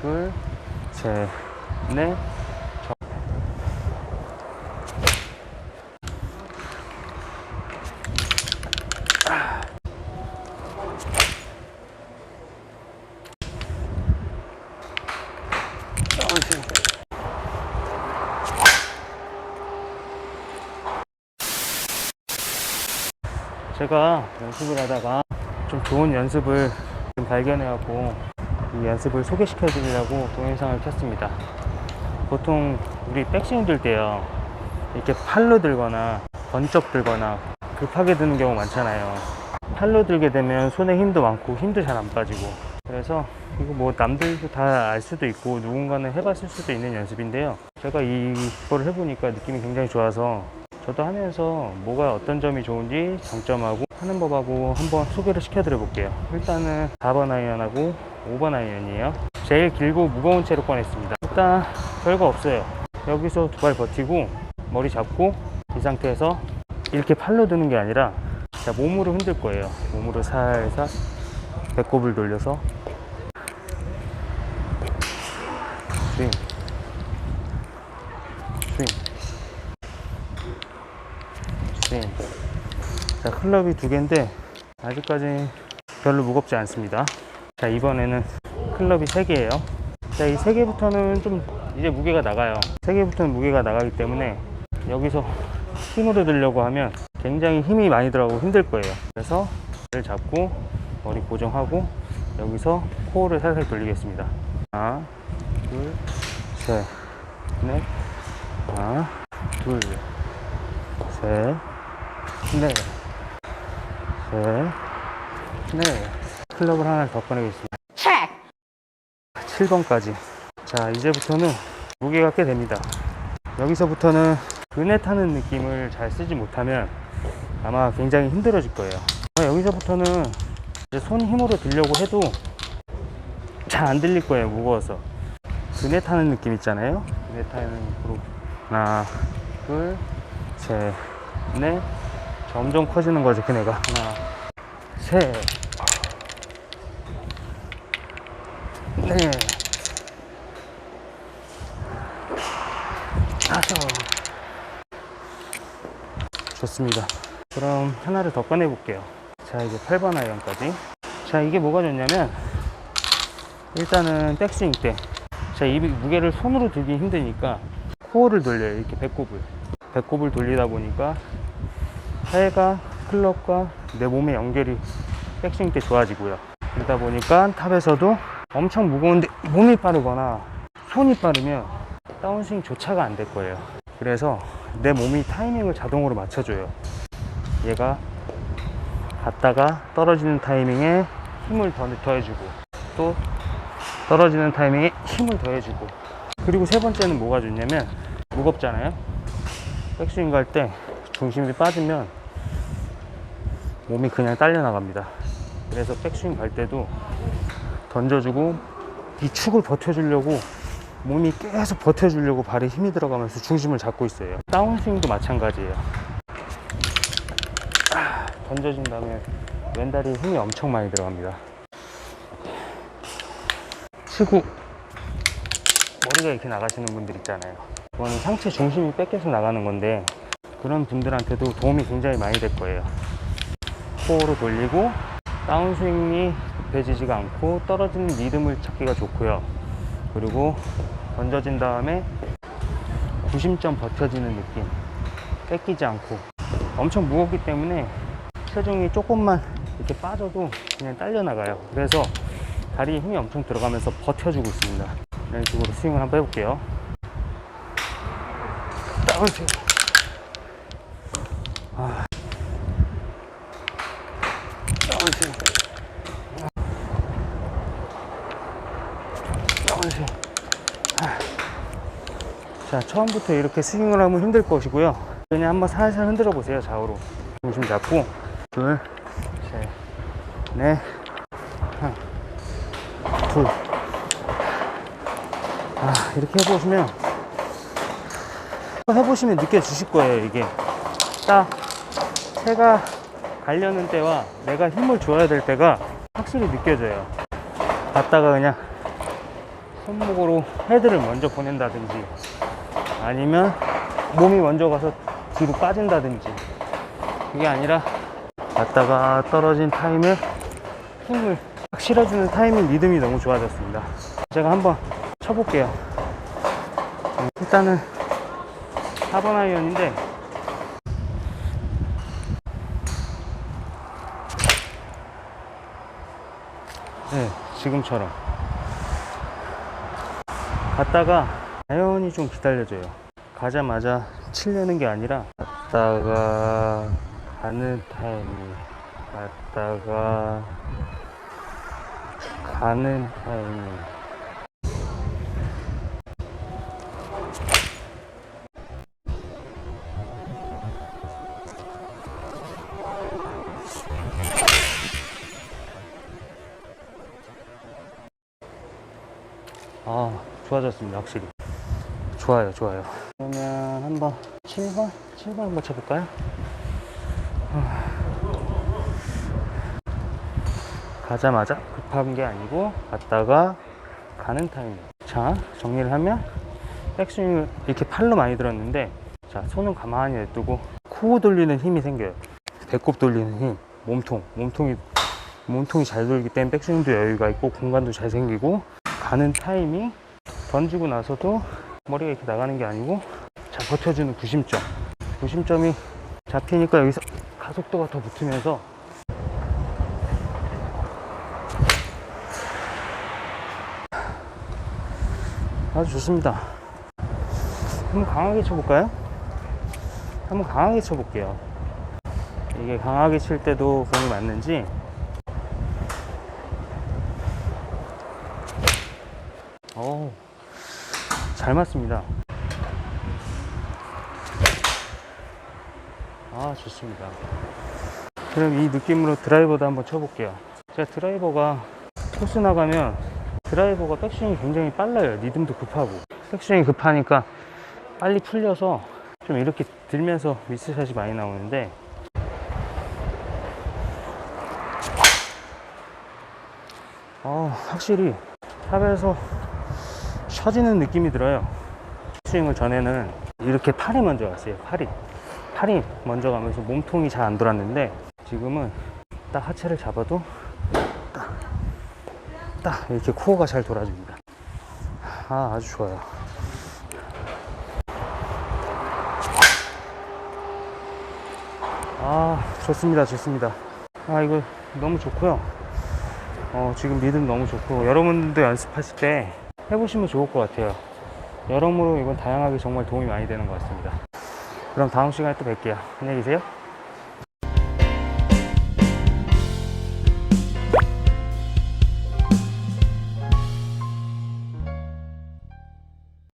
둘, 셋, 넷. 제가 연습을 하다가 좀 좋은 연습을 좀 발견해갖고 이 연습을 소개시켜 드리려고 동영상을 켰습니다. 보통 우리 백스윙 들 때요. 이렇게 팔로 들거나 번쩍 들거나 급하게 드는 경우 많잖아요. 팔로 들게 되면 손에 힘도 많고 힘도 잘 안 빠지고 그래서 이거 뭐 남들도 다 알 수도 있고 누군가는 해봤을 수도 있는 연습인데요. 제가 이거를 해보니까 느낌이 굉장히 좋아서 저도 하면서 뭐가 어떤 점이 좋은지 장점하고 하는 법하고 한번 소개를 시켜드려 볼게요. 일단은 4번 아이언하고 5번 아이언이에요. 제일 길고 무거운 채로 꺼냈습니다. 일단 별거 없어요. 여기서 두 발 버티고 머리 잡고 이 상태에서 이렇게 팔로 드는 게 아니라 자, 몸으로 흔들 거예요. 몸으로 살살 배꼽을 돌려서 스윙 스윙 스윙 자 클럽이 두 개인데 아직까지 별로 무겁지 않습니다 자 이번에는 클럽이 세 개예요. 자이 세 개부터는 좀 이제 무게가 나가요. 세 개부터는 무게가 나가기 때문에 여기서 힘으로 들려고 하면 굉장히 힘이 많이 들어가고 힘들 거예요. 그래서 를 잡고 머리 고정하고 여기서 코어를 살살 돌리겠습니다. 하나 둘셋넷. 하나 둘셋 네. 셋, 네. 클럽을 하나 더 꺼내겠습니다. 7번까지. 자, 이제부터는 무게가 꽤 됩니다. 여기서부터는 그네 타는 느낌을 잘 쓰지 못하면 아마 굉장히 힘들어질 거예요. 아, 여기서부터는 이제 손 힘으로 들려고 해도 잘 안 들릴 거예요, 무거워서. 그네 타는 느낌 있잖아요. 그네 타는 그룹. 하나, 둘, 셋, 넷. 점점 커지는 거지 그네가 하나 셋 넷 다섯 좋습니다. 그럼 하나를 더 꺼내 볼게요. 자 이제 8번 아이언까지. 자 이게 뭐가 좋냐면 일단은 백스윙 때 자 이 무게를 손으로 들기 힘드니까 코어를 돌려요 이렇게 배꼽을. 배꼽을 돌리다 보니까 팔과 클럽과 내 몸의 연결이 백스윙 때 좋아지고요. 그러다 보니까 탑에서도 엄청 무거운데 몸이 빠르거나 손이 빠르면 다운스윙 조차가 안 될 거예요. 그래서 내 몸이 타이밍을 자동으로 맞춰줘요. 얘가 갔다가 떨어지는 타이밍에 힘을 더 더해주고 또 떨어지는 타이밍에 힘을 더해주고 그리고 세 번째는 뭐가 좋냐면 무겁잖아요. 백스윙 갈 때 중심이 빠지면 몸이 그냥 딸려 나갑니다. 그래서 백스윙 갈 때도 던져주고 이 축을 버텨주려고 몸이 계속 버텨주려고 발에 힘이 들어가면서 중심을 잡고 있어요. 다운스윙도 마찬가지예요. 아, 던져준 다음에 왼다리에 힘이 엄청 많이 들어갑니다. 치고 머리가 이렇게 나가시는 분들 있잖아요. 그거는 상체 중심이 뺏겨서 나가는 건데 그런 분들한테도 도움이 굉장히 많이 될 거예요. 코어로 돌리고 다운스윙이 급해지지가 않고 떨어지는 리듬을 찾기가 좋고요. 그리고 던져진 다음에 구심점 버텨지는 느낌 뺏기지 않고 엄청 무겁기 때문에 체중이 조금만 이렇게 빠져도 그냥 딸려 나가요. 그래서 다리에 힘이 엄청 들어가면서 버텨주고 있습니다. 이런 식으로 스윙을 한번 해볼게요. 다운스윙. 아. 다운스윙. 다운스윙. 아. 자, 처음부터 이렇게 스윙을 하면 힘들 것이고요. 그냥 한번 살살 흔들어 보세요, 좌우로. 중심 잡고, 둘, 셋, 넷, 하나, 둘. 아, 이렇게 해보시면, 해보시면 느껴지실 거예요, 이게. 딱, 채가 가려는 때와 내가 힘을 줘야 될 때가 확실히 느껴져요. 갔다가 그냥 손목으로 헤드를 먼저 보낸다든지 아니면 몸이 먼저 가서 뒤로 빠진다든지 그게 아니라 갔다가 떨어진 타임에 힘을 딱 실어주는 타이밍 리듬이 너무 좋아졌습니다. 제가 한번 쳐볼게요. 음, 일단은 4번 아이언인데 네, 지금처럼 갔다가 자연히 좀 기다려줘요. 가자마자 치려는 게 아니라 갔다가 가는 타이밍 갔다가 가는 타이밍 아 좋아졌습니다 확실히. 좋아요 좋아요. 그러면 한번 7번? 7번 한번 쳐볼까요? 가자마자 급한 게 아니고 갔다가 가는 타이밍 자 정리를 하면 백스윙을 이렇게 팔로 많이 들었는데 자 손은 가만히 냅두고 코 돌리는 힘이 생겨요. 배꼽 돌리는 힘 몸통. 몸통이 몸통이 잘 돌기 때문에 백스윙도 여유가 있고 공간도 잘 생기고 가는 타이밍 던지고 나서도 머리가 이렇게 나가는 게 아니고 잘 버텨주는 구심점. 구심점이 잡히니까 여기서 가속도가 더 붙으면서 아주 좋습니다. 한번 강하게 쳐볼까요? 한번 강하게 쳐볼게요. 이게 강하게 칠 때도 공이 맞는지. 어우, 잘 맞습니다. 아, 좋습니다. 그럼 이 느낌으로 드라이버도 한번 쳐볼게요. 제가 드라이버가 코스 나가면 드라이버가 백스윙이 굉장히 빨라요. 리듬도 급하고. 백스윙이 급하니까 빨리 풀려서 좀 이렇게 들면서 미스샷이 많이 나오는데 아, 확실히 탑에서 처지는 느낌이 들어요. 스윙을 전에는 이렇게 팔이 먼저 갔어요. 팔이. 팔이 먼저 가면서 몸통이 잘 안 돌았는데 지금은 딱 하체를 잡아도 딱, 딱 이렇게 코어가 잘 돌아줍니다. 아, 아주 좋아요. 아, 좋습니다. 좋습니다. 아, 이거 너무 좋고요. 어, 지금 리듬 너무 좋고 여러분도 연습하실 때 해보시면 좋을 것 같아요. 여러모로 이건 다양하게 정말 도움이 많이 되는 것 같습니다. 그럼 다음 시간에 또 뵐게요. 안녕히 계세요.